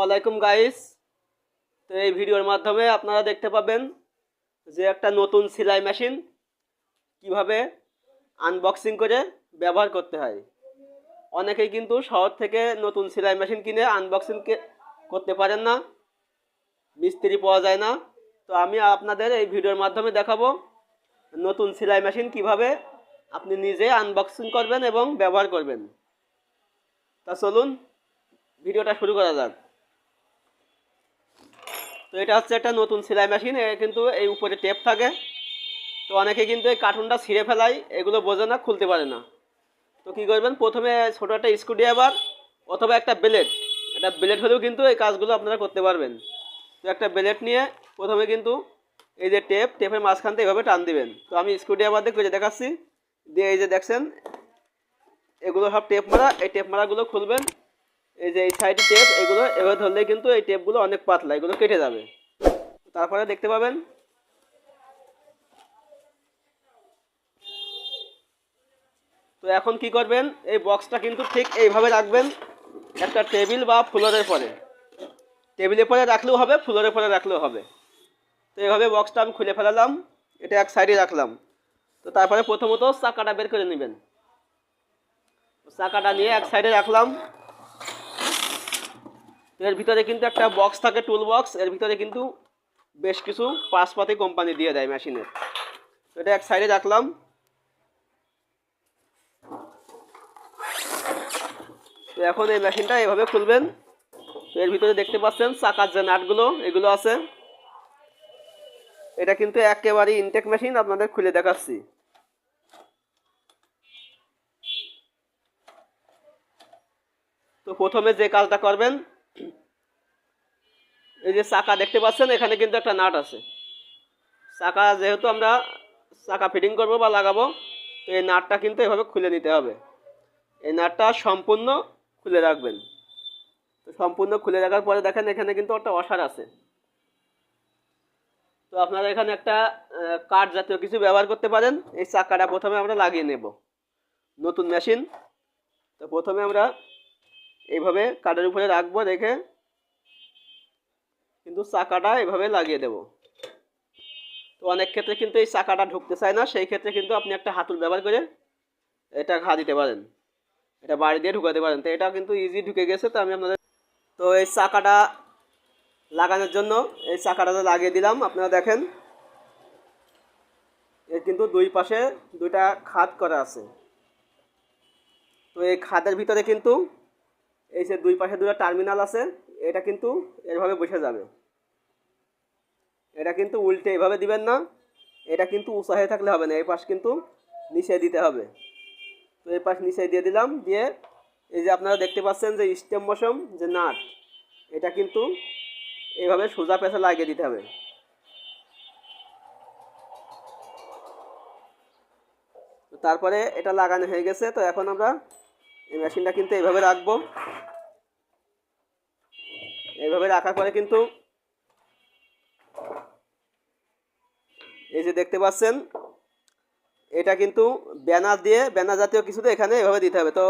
ওয়ালাইকুম গাইস। তো এই ভিডিওর মাধ্যমে আপনারা দেখতে পাবেন যে একটা নতুন সেলাই মেশিন কীভাবে আনবক্সিং করে ব্যবহার করতে হয়। অনেকেই কিন্তু শহর থেকে নতুন সেলাই মেশিন কিনে আনবক্সিং করতে পারেন না, মিস্ত্রি পাওয়া যায় না। তো আমি আপনাদের এই ভিডিওর মাধ্যমে দেখাবো নতুন সেলাই মেশিন কীভাবে আপনি নিজে আনবক্সিং করবেন এবং ব্যবহার করবেন। তা চলুন, ভিডিওটা শুরু করা যাক। তো এটা হচ্ছে একটা নতুন সেলাই মেশিন কিন্তু এই উপরে টেপ থাকে। তো অনেকে কিন্তু এই কার্টুনটা ছিঁড়ে ফেলাই এগুলো বোঝে না, খুলতে পারে না। তো কী করবেন? প্রথমে ছোটো একটা স্ক্রুড্রাইভার অথবা একটা ব্লেড একটা ব্লেড হলেও কিন্তু এই কাজগুলো আপনারা করতে পারবেন। তো একটা ব্লেড নিয়ে প্রথমে কিন্তু এই যে টেপ টেপের মাঝখান থেকে এভাবে টান দিবেন। তো আমি স্ক্রুড্রাইভার দিয়ে করে দেখাচ্ছি। দিয়ে এই যে দেখছেন, এগুলো সব টেপ মারা, এই টেপ মারাগুলো খুলবেন। এই যে এই সাইডে টেপ এগুলো এভাবে ধরলে কিন্তু এই টেপগুলো অনেক পাতলা, এগুলো কেটে যাবে। তারপরে দেখতে পাবেন। তো এখন কি করবেন? এই বক্সটা কিন্তু ঠিক এইভাবে রাখবেন, একটা টেবিল বা ফ্লোরের পরে। টেবিলের পরে রাখলেও হবে ফ্লোরের পরে রাখলেও হবে। তো এইভাবে বক্সটা আমি খুলে ফেলালাম, এটা এক সাইডে রাখলাম। তো তারপরে প্রথমত চাকাটা বের করে নেবেন। চাকাটা নিয়ে এক সাইডে রাখলাম। এর ভিতরে কিন্তু একটা বক্স থাকে টুল বক্স এর ভিতরে কিন্তু বেশ কিছু পাশপাতি কোম্পানি দিয়ে দেয় মেশিনের এটা এক সাইডে রাখলাম। তো এখন এই মেশিনটা এভাবে খুলবেন। এর ভিতরে দেখতে পাচ্ছেন চাকার যে নাটগুলো, এগুলো আছে। এটা কিন্তু একেবারেই ইনটেক মেশিন আপনাদের খুলে দেখাচ্ছি। তো প্রথমে যে কাজটা করবেন এই যে চাকা দেখতে পাচ্ছেন, এখানে কিন্তু একটা নাট আছে। চাকা যেহেতু আমরা চাকা ফিটিং করব বা লাগাবো, তো এই নাটটা কিন্তু এভাবে খুলে নিতে হবে। এই নাটটা সম্পূর্ণ খুলে রাখবেন। তো সম্পূর্ণ খুলে রাখার পরে দেখেন, এখানে কিন্তু একটা অসার আছে। তো আপনারা এখানে একটা কাঠ জাতীয় কিছু ব্যবহার করতে পারেন। এই চাকাটা প্রথমে আমরা লাগিয়ে নেব। নতুন মেশিন। তো প্রথমে আমরা এইভাবে কাঠের উপরে রাখব, রেখে কিন্তু চাকাটা এভাবে লাগিয়ে দেব। তো অনেক ক্ষেত্রে কিন্তু এই চাকাটা ঢুকতে চায় না, সেই ক্ষেত্রে কিন্তু আপনি একটা হাতুল ব্যবহার করে এটা ঘা দিতে পারেন। এটা বাড়ি দিয়ে ঢুকাতে পারেন। তো এটা কিন্তু ইজি ঢুকে গেছে, তো আমি আপনাদের তো এই চাকাটা লাগানোর জন্য এই চাকাটা লাগিয়ে দিলাম, আপনারা দেখেন। এর কিন্তু দুই পাশে দুইটা খাত করা আছে। তো এই খাতের ভিতরে কিন্তু এই যে দুই পাশে দুটো টার্মিনাল আছে, এটা কিন্তু এভাবে বসে যাবে। এটা কিন্তু উল্টে এভাবে দিবেন না। এটা কিন্তু উঁচা থাকলে হবে না, এই পাশ কিন্তু নিচে দিতে হবে। তো এই পাশ নিচে দিয়ে দিলাম, দিয়ে এই যে আপনারা দেখতে পাচ্ছেন যে স্টেম মশম যে নাট, এটা কিন্তু এইভাবে সোজা পেঁচা লাগিয়ে দিতে হবে। তারপরে এটা লাগানো হয়ে গেছে, তো এখন আমরা এই মেশিনটা কিন্তু এইভাবে রাখব। এইভাবে রাখার পরে কিন্তু এই যে দেখতে পাচ্ছেন, এটা কিন্তু ব্যানার দিয়ে, ব্যানার জাতীয় কিছুতে এখানে এভাবে দিতে হবে। তো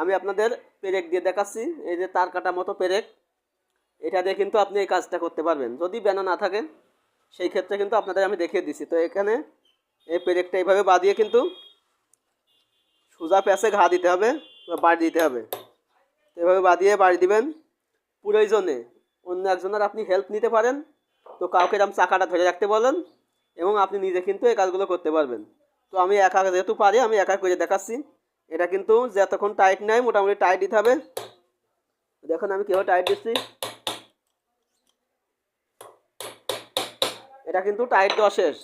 আমি আপনাদের পেরেক দিয়ে দেখাচ্ছি, এই যে তার কাটা মতো পেরেক, এটা দিয়ে কিন্তু আপনি এই কাজটা করতে পারবেন। যদি ব্যানার না থাকে, সেই ক্ষেত্রে কিন্তু আপনাদের আমি দেখিয়ে দিছি। তো এখানে এই পেরেকটা এইভাবে বাঁধিয়ে কিন্তু সোজা প্যাসে ঘা দিতে হবে বা বাড়ি দিতে হবে। তো এভাবে বাঁধিয়ে বাড়ি দিবেন, প্রয়োজনে অন্য একজনের আপনি হেল্প নিতে পারেন। তো কাউকে এরকম চাকাটা ধরে রাখতে বলেন এবং আপনি নিজে কিন্তু এই কাজগুলো করতে পারবেন। তো আমি একা যেহেতু পারি, আমি একা করে দেখাচ্ছি। এটা কিন্তু যতক্ষণ টাইট নেয় মোটামুটি টাইট দিতে হবে। দেখুন আমি কীভাবে টাইট দিচ্ছি। এটা কিন্তু টাইট দেওয়া শেষ।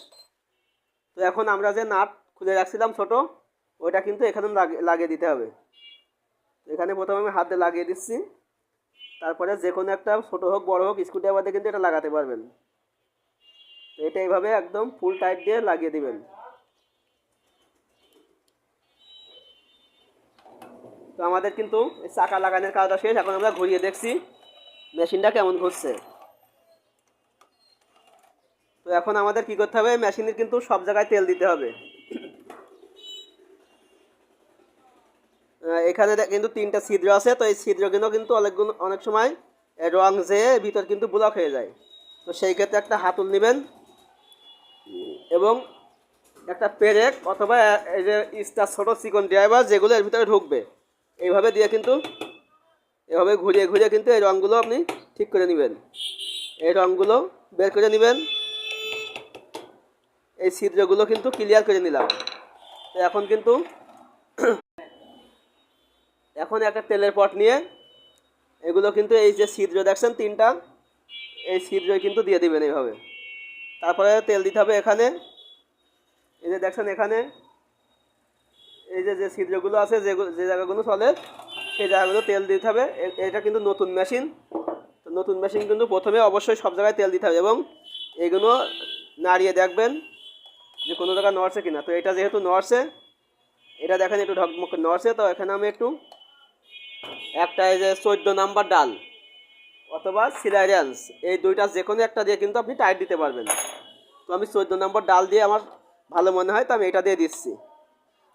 তো এখন আমরা যে নাট খুলে রাখছিলাম ছোট, ওইটা কিন্তু এখানে লাগিয়ে দিতে হবে। এখানে প্রথমে আমি হাতে লাগিয়ে দিচ্ছি। তারপরে যে কোনো একটা ছোটো হোক, বড় হোক স্ক্রুড্রাইভার কিন্তু এটা লাগাতে পারবেন। এটা এইভাবে একদম ফুল টাইট দিয়ে লাগিয়ে দিবেন। তো আমাদের কিন্তু চাকা লাগানোর কাজটা শেষ, এখন আমরা ঘুরিয়ে দেখছি মেশিনটা কেমন ঘুরছে। তো এখন আমাদের কি করতে হবে, মেশিনের কিন্তু সব জায়গায় তেল দিতে হবে। এখানে কিন্তু তিনটা ছিদ্র আছে, তো এই ছিদ্রগুলো কিন্তু অনেকগুলো অনেক সময় রং যেয়ে ভিতর কিন্তু ব্লক হয়ে যায়। তো সেই ক্ষেত্রে একটা হাতুল নেবেন। এবং একটা পেরেক অথবা এই যে স্টার ছোটো চিকন ড্রাইভার যেগুলো এর ভিতরে ঢুকবে। এইভাবে দিয়ে কিন্তু এভাবে ঘুরিয়ে ঘুরিয়ে কিন্তু এই রঙগুলো আপনি ঠিক করে নেবেন। এই রঙগুলো বের করে নেবেন। এই ছিদ্রগুলো কিন্তু ক্লিয়ার করে নিলাম। এখন কিন্তু, এখন একটা তেলের পট নিয়ে এগুলো কিন্তু এই যে ছিদ্র দেখছেন তিনটা, এই ছিদ্র কিন্তু দিয়ে দিবেন এইভাবে। তারপরে তেল দিতে হবে এখানে। এই যে দেখছেন এখানে, এই যে যে ছিদ্রগুলো আছে যেগুলো যে জায়গাগুলো চলে, সেই জায়গাগুলো তেল দিতে হবে। এটা কিন্তু নতুন মেশিন। তো নতুন মেশিন কিন্তু প্রথমে অবশ্যই সব জায়গায় তেল দিতে হবে এবং এগুলো নাড়িয়ে দেখবেন যে কোনো জায়গায় নড়ছে কিনা। তো এটা যেহেতু নড়ছে, এটা দেখেন একটু ঢকমক নড়ছে, তো এখানে আমি একটু একটা এই যে চোদ্দ নাম্বার ডাল অথবা সিলারিয়ান্স এই দুইটা যে কোনো একটা দিয়ে কিন্তু আপনি টাইট দিতে পারবেন। তো আমি চোদ্দ নম্বর ডাল দিয়ে আমার ভালো মনে হয়, তো আমি এটা দিয়ে দিচ্ছি।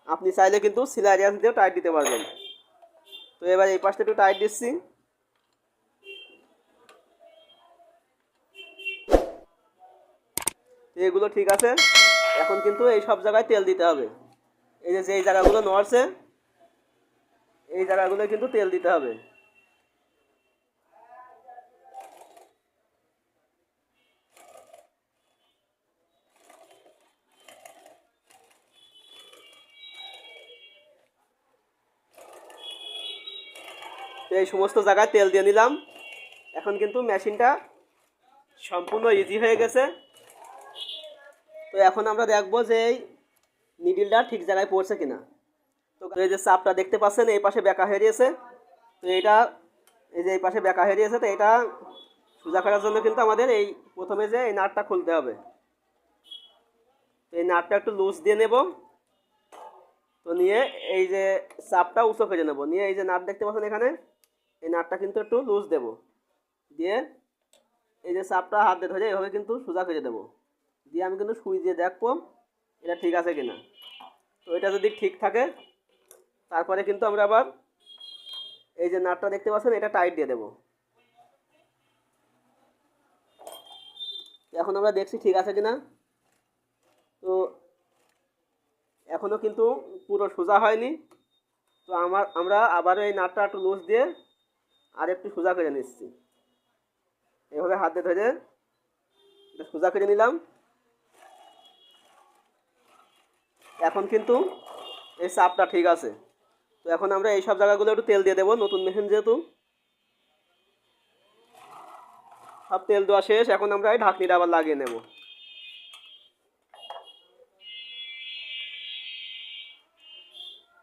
আপনি চাইলে কিন্তু সিলারিয়ান্স দিয়েও টাইট দিতে পারবেন। তো এবার এই পাশটা একটু টাইট দিচ্ছি। এগুলো ঠিক আছে, এখন কিন্তু এই সব জায়গায় তেল দিতে হবে। এই যে যেই জায়গাগুলো নড়ছে, এই জায়গাগুলো কিন্তু তেল দিতে হবে। তো এই সমস্ত জায়গায় তেল দিয়ে নিলাম। এখন কিন্তু মেশিনটা সম্পূর্ণ ইজি হয়ে গেছে। তো এখন আমরা দেখব যে এই নিডিলটা ঠিক জায়গায় পড়ছে কিনা। তো এই যে চাপটা দেখতে পাচ্ছেন, এই পাশে বেঁকা হারিয়েছে তো এটা, এই যে এই পাশে বেঁকা হারিয়েছে তো এটা সোজা করার জন্য কিন্তু আমাদের এই প্রথমে যে এই নাটটা খুলতে হবে। তো এই নাটটা একটু লুজ দিয়ে নেব। তো নিয়ে এই যে চাপটা উঁচু করে নেব। নিয়ে এই যে নাট দেখতে পাচ্ছেন এখানে। এই নাটটা কিন্তু একটু লুজ দেব। দিয়ে এই যে সাপটা হাত দিয়ে ধরে, এভাবে কিন্তু সোজা করে দেবো। দিয়ে আমি কিন্তু সুই দিয়ে দেখব এটা ঠিক আছে কিনা। তো এটা যদি ঠিক থাকে, তারপরে কিন্তু আমরা আবার এই যে নাটটা দেখতে পাচ্ছেন, এটা টাইট দিয়ে দেবো। এখন আমরা দেখছি ঠিক আছে কিনা। তো এখনও কিন্তু পুরো সোজা হয়নি। তো আমার, আমরা আবারও এই নাটটা একটু লুজ দিয়ে আর একটু সোজা করে নিচ্ছি এভাবে হাত দিয়ে ধরে সোজা করে নিলাম। এখন কিন্তু এই চাপটা ঠিক আছে। তো এখন আমরা এই সব জায়গাগুলো একটু তেল দিয়ে দেবো, নতুন মেশিন যেহেতু। সব তেল দেওয়া শেষ, এখন আমরা এই ঢাকনিটা আবার লাগিয়ে নেব।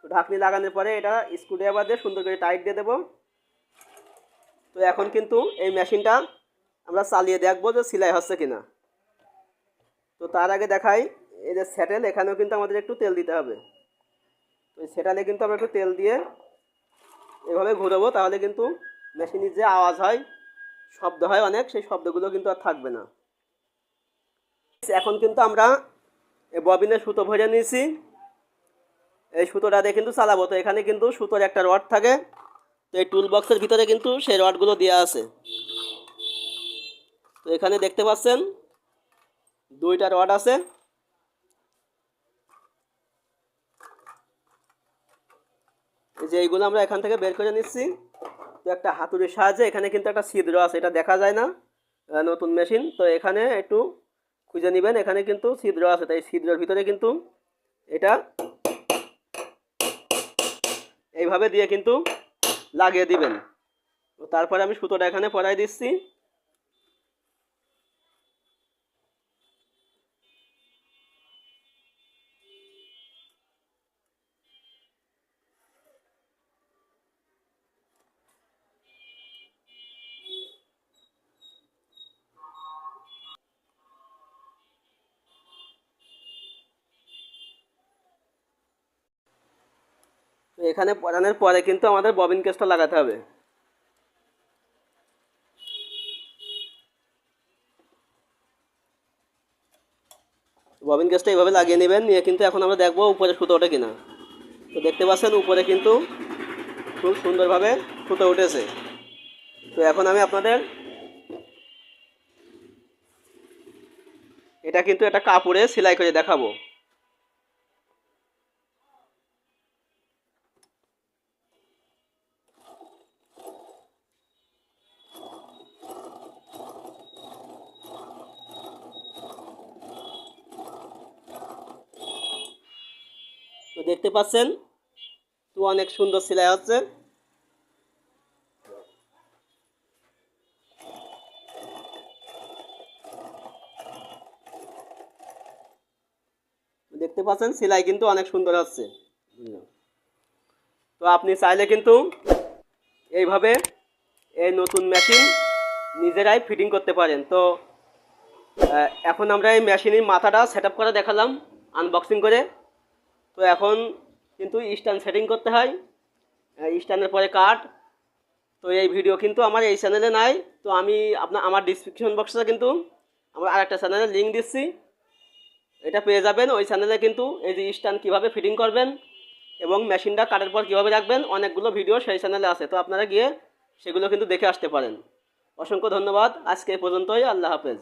ঢাকনি লাগানোর পরে এটা স্ক্রুড্রাইভার দিয়ে সুন্দর করে টাইট দিয়ে দেবো। তো এখন কিন্তু এই মেশিনটা আমরা চালিয়ে দেখব যে সেলাই হচ্ছে কিনা। তো তার আগে দেখাই, এই যে স্যাটেল, এখানেও কিন্তু আমাদের একটু তেল দিতে হবে। তো স্যাটেলে কিন্তু আমরা একটু তেল দিয়ে এভাবে ঘুরবো, তাহলে কিন্তু মেশিনের যে আওয়াজ হয়, শব্দ হয় অনেক, সেই শব্দগুলো কিন্তু আর থাকবে না। এখন কিন্তু আমরা এই ববিনের সুতো ভরে নিয়েছি। এই সুতোটা দিয়ে কিন্তু চালাবো। তো এখানে কিন্তু সুতোর একটা রড থাকে। তো এই টুল বক্সের ভিতরে কিন্তু সেই রডগুলো দেওয়া আছে। তো এখানে দেখতে পাচ্ছেন, দুইটা রড আছে। যে এইগুলো আমরা এখান থেকে বের করে নিচ্ছি। তো একটা হাতুড়ির সাহায্যে এখানে কিন্তু একটা ছিদ্র আছে, এটা দেখা যায় না নতুন মেশিন তো এখানে একটু খুঁজে নেবেন, এখানে কিন্তু ছিদ্র আছে তাই ছিদ্রের ভিতরে কিন্তু এটা এইভাবে দিয়ে কিন্তু লাগিয়ে দিবেন। তারপরে আমি সুতোটা এখানে পরাই দিচ্ছি। তো এখানে পরানোর পরে কিন্তু আমাদের ববিন কেসটা লাগাতে হবে। ববিন কেসটা এইভাবে লাগিয়ে নেবেন, নিয়ে কিন্তু এখন আমরা দেখব উপরে সুতো ওঠে কিনা। তো দেখতে পাচ্ছেন উপরে কিন্তু খুব সুন্দরভাবে সুতো উঠেছে। তো এখন আমি আপনাদের এটা কিন্তু একটা কাপড়ে সেলাই করে দেখাবো। দেখতে পাচ্ছেন? তো অনেক সুন্দর সেলাই হচ্ছে। দেখতে পাচ্ছেন, সেলাই কিন্তু অনেক সুন্দর হচ্ছে। তো আপনি চাইলে কিন্তু এইভাবে এই নতুন মেশিন নিজেরাই ফিটিং করতে পারেন। তো এখন আমরা এই মেশিনের মাথাটা সেট করে দেখালাম আনবক্সিং করে। তো এখন কিন্তু স্ট্যান্ড সেটিং করতে হয়। স্ট্যান্ডের পরে কাট তো এই ভিডিও কিন্তু আমার এই চ্যানেলে নাই। তো আমি আপনার, আমার ডিসক্রিপশন বক্সে কিন্তু আমার আরেকটা চ্যানেলের লিঙ্ক দিচ্ছি। এটা পেয়ে যাবেন। ওই চ্যানেলে কিন্তু এই যে স্ট্যান্ড কীভাবে ফিটিং করবেন এবং মেশিনটা কাটার পর কীভাবে রাখবেন, অনেকগুলো ভিডিও সেই চ্যানেলে আছে। তো আপনারা গিয়ে সেগুলো কিন্তু দেখে আসতে পারেন। অসংখ্য ধন্যবাদ। আজকে এ পর্যন্তই। আল্লাহ হাফেজ।